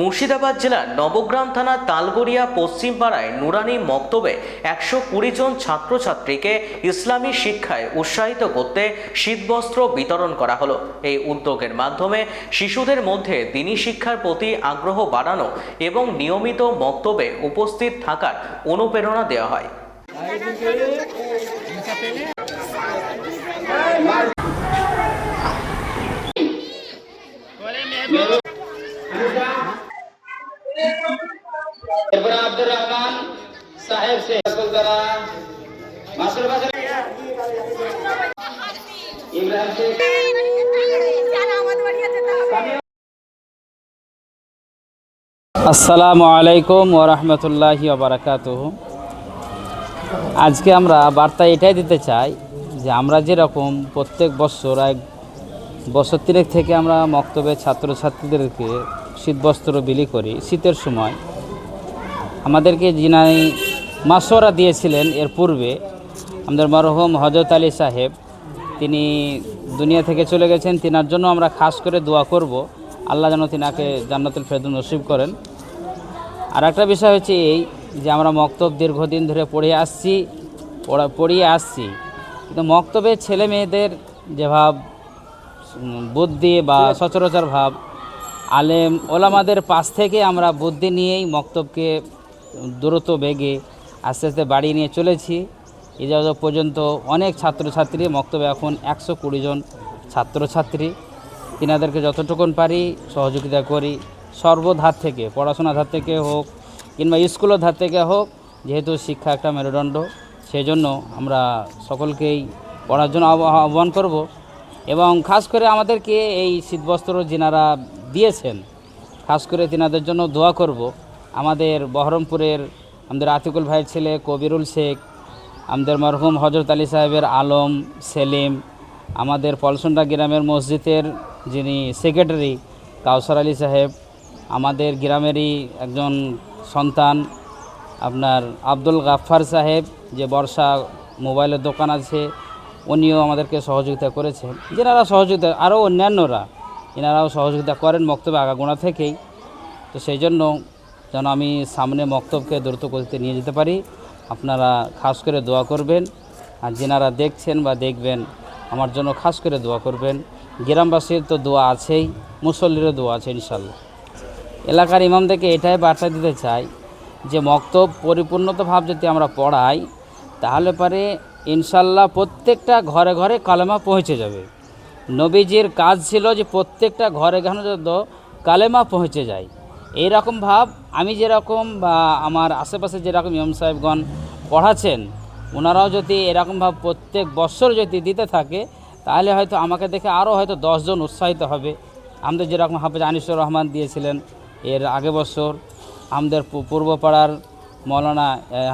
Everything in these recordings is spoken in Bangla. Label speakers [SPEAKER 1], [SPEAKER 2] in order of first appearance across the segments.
[SPEAKER 1] মুর্শিদাবাদ জেলার নবগ্রাম থানার তালগড়িয়া পশ্চিমপাড়ায় নুরানি মক্তবে একশো কুড়ি জন ছাত্রছাত্রীকে ইসলামী শিক্ষায় উৎসাহিত করতে শীতবস্ত্র বিতরণ করা হলো। এই উদ্যোগের মাধ্যমে শিশুদের মধ্যে দিনী শিক্ষার প্রতি আগ্রহ বাড়ানো এবং নিয়মিত মক্তবে উপস্থিত থাকার অনুপ্রেরণা দেওয়া হয়।
[SPEAKER 2] আসসালামু আলাইকুম ওরহমতুল্লাহি বারাকাত আজকে আমরা বার্তা এটাই দিতে চাই যে আমরা যেরকম প্রত্যেক বছর এক বছর তিনেক থেকে আমরা মক্তবে ছাত্রছাত্রীদেরকে শীতবস্ত্র বিলি করি, শীতের সময়। আমাদেরকে যিনি মাসোরা দিয়েছিলেন এর পূর্বে। আমাদের মরহম হজরত আলী সাহেব, তিনি দুনিয়া থেকে চলে গেছেন, তিনার জন্য আমরা খাস করে দোয়া করব। আল্লাহ যেন তিনাকে জান্নাতুল ফেরদৌস নসিব করেন। আর একটা বিষয় হচ্ছে এই যে আমরা মক্তব দীর্ঘদিন ধরে পড়ে আসছি, পড়া, পড়িয়ে আসছি, কিন্তু মক্তবে ছেলে মেয়েদের যে ভাব, বুদ্ধি বা সচরাচর ভাব, আলেম, ওলামাদের পাশ থেকে আমরা বুদ্ধি নিয়েই মক্তবকে দ্রুত বেগে আস্তে আস্তে বাড়িয়ে নিয়ে চলেছি। এই যাওয়া পর্যন্ত অনেক ছাত্রছাত্রী মক্তবে এখন একশো কুড়ি জন ছাত্রছাত্রী। তিনাদেরকে যতটুকুন পারি সহযোগিতা করি, সর্বধার থেকে, পড়াশোনার ধার থেকে হোক কিংবা স্কুলের ধার থেকে হোক, যেহেতু শিক্ষা একটা মেরুদণ্ড সেই জন্য আমরা সকলকেই পড়ার জন্য আহ্বান করব। এবং খাস করে আমাদেরকে এই শীতবস্ত্র যিনারা দিয়েছেন, খাস করে তিনাদের জন্য দোয়া করব। আমাদের বহরমপুরের আমাদের আতিকুল ভাইয়ের ছেলে কবিরুল শেখ, আমাদের মরহুম হজরত আলী সাহেবের আলম, সেলিম, আমাদের পলসন্ডা গ্রামের মসজিদের যিনি সেক্রেটারি কাউসার আলী সাহেব, আমাদের গ্রামেরই একজন সন্তান আপনার আব্দুল গাফফার সাহেব, যে বর্ষা মোবাইলের দোকান আছে, উনিও আমাদেরকে সহযোগিতা করেছেন। যেনারা সহযোগিতা, আরও অন্যান্যরা, এনারাও সহযোগিতা করেন মক্তবে আগাগোড়া থেকেই। তো সেই জন্য যেন আমি সামনে মক্তবকে দ্রুত করতে নিয়ে যেতে পারি। আপনারা খাস করে দোয়া করবেন। আর যেনারা দেখছেন বা দেখবেন, আমার জন্য খাস করে দোয়া করবেন। গ্রামবাসীর তো দোয়া আছেই, মুসল্লিরও দোয়া আছে ইনশাল্লাহ। এলাকার ইমামদেরকে এটাই বার্তা দিতে চাই যে, মক্তব পরিপূর্ণতভাব যদি আমরা পড়াই, তাহলে পরে ইনশাল্লাহ প্রত্যেকটা ঘরে ঘরে কালেমা পৌঁছে যাবে। নবীজির কাজ ছিল যে, প্রত্যেকটা ঘরে ঘরে যত কালেমা পৌঁছে যায়। এই রকম ভাব, আমি যেরকম বা আমার আশেপাশে যেরকম ইমাম সাহেবগণ পড়াচ্ছেন, ওনারাও যদি এরকম ভাব প্রত্যেক বছর যদি দিতে থাকে, তাহলে হয়তো আমাকে দেখে আরও হয়তো দশজন উৎসাহিত হবে। আমাদের যেরকম হাফেজ আনিসুর রহমান দিয়েছিলেন এর আগে বছর, আমাদের পূর্বপাড়ার মৌলানা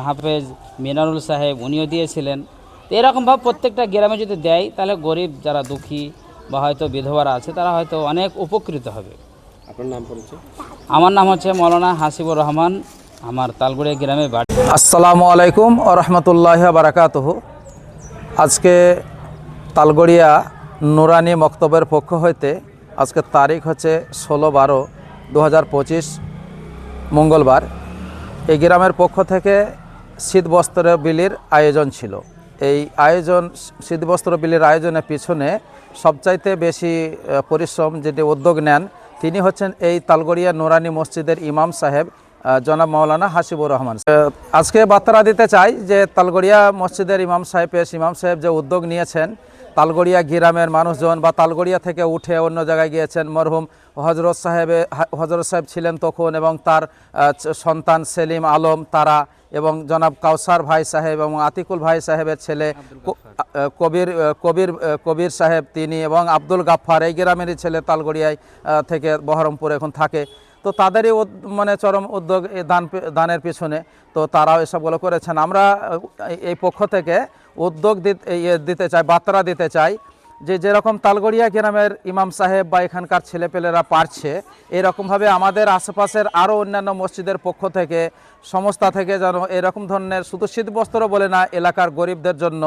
[SPEAKER 2] হাফেজ মিনারুল সাহেব উনিও দিয়েছিলেন। তো এরকমভাবে প্রত্যেকটা গ্রামে যদি দেয়, তাহলে গরিব যারা দুঃখী বা হয়তো বিধবারা আছে, তারা হয়তো অনেক উপকৃত হবে। আমার নাম হচ্ছে মৌলানা হাসিবুর রহমান, আমার তালগুড়িয়া গ্রামে বাড়ি।
[SPEAKER 3] আসসালামু আলাইকুম রহমতুল্লাহ বারাকাতহ। আজকে তালগড়িয়া নুরানি মক্তবের পক্ষ হইতে আজকে তারিখ হচ্ছে ষোলো বারো দু মঙ্গলবার। এই গ্রামের পক্ষ থেকে শীতবস্ত্র বিলির আয়োজন ছিল। এই আয়োজন, শীতবস্ত্র বিলির আয়োজনের পিছনে সবচাইতে বেশি পরিশ্রম, যেটি উদ্যোগ নেন তিনি হচ্ছেন এই তালগড়িয়া নুরানি মসজিদের ইমাম সাহেব জনাব মাওলানা হাসিবুর রহমান। আজকে বার্তা দিতে চাই যে তালগড়িয়া মসজিদের ইমাম সাহেব, পেশ ইমাম সাহেব যে উদ্যোগ নিয়েছেন, তালগড়িয়া গ্রামের মানুষজন বা তালগড়িয়া থেকে উঠে অন্য জায়গায় গিয়েছেন, মরহুম হজরত সাহেবে হজরত সাহেব ছিলেন তখন এবং তার সন্তান সেলিম আলম, তারা এবং জনাব কাউসার ভাই সাহেব এবং আতিকুল ভাই সাহেবের ছেলে কবির কবির কবির সাহেব তিনি এবং আব্দুল গাফফার এই গ্রামেরই ছেলে তালগড়িয়ায় থেকে বহরমপুর এখন থাকে। তো তাদেরই মানে চরম উদ্যোগ এই দান দানের পিছনে। তো তারাও এসবগুলো করেছেন। আমরা এই- এই পক্ষ থেকে উদ্যোগ দিতে ইয়ে দিতে চাই বার্তা দিতে চাই যে যেরকম তালগড়িয়া গ্রামের ইমাম সাহেব বা এখানকার ছেলেপেলেরা পারছে, এরকমভাবে আমাদের আশেপাশের আরও অন্যান্য মসজিদের পক্ষ থেকে সংস্থা থেকে যেন এরকম ধরনের শুধু শীতবস্ত্র বলে না, এলাকার গরিবদের জন্য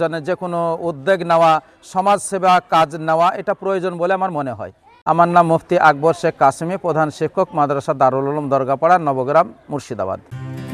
[SPEAKER 3] যেন যে কোনো উদ্যোগ নেওয়া, সমাজসেবা কাজ নেওয়া, এটা প্রয়োজন বলে আমার মনে হয়। আমার নাম মুফতি আকবর শেখ কাসিমি, প্রধান শিক্ষক, মাদ্রাসা দারুল উলুম, দরগাপাড়া, নবগ্রাম, মুর্শিদাবাদ।